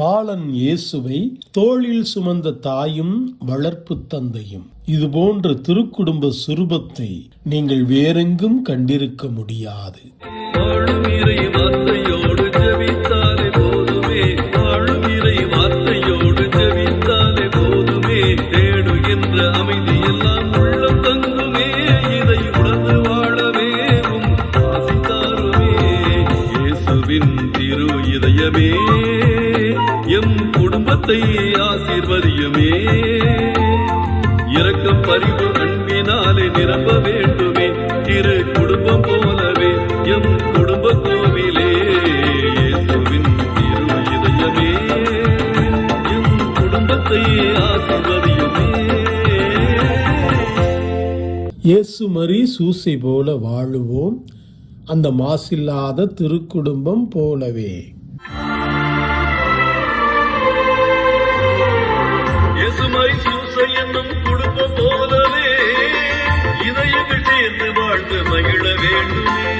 பாலன் இயேசுவை தோளில் சுமந்த தாயும் வளர்ப்பு தந்தையும். இதுபோன்ற திருக்குடும்ப சுரூபத்தை நீங்கள் வேறெங்கும் கண்டிருக்க முடியாது. அமைதி இயேசுவின் திரு இதயமே எம் குடும்பத்தை ஆசீர்வதியுமே. இரக்கம் பரிவு அன்பினாலே நிரம்ப வேண்டுமே திரு குடும்பம் போலவே எம் குடும்ப கோவிலே. இயேசுவின் திரு இதயமே எம் குடும்பத்தை ஆசீர்வதியுமே. இயேசு மரி சூசை போல வாழுவோம். அந்த மாசில்லாத திருக்குடும்பம் போலவே. குடும்பம் போலவே இதயங்கள் சேர்ந்து வாழ்ந்து மகிழ வேண்டுமே.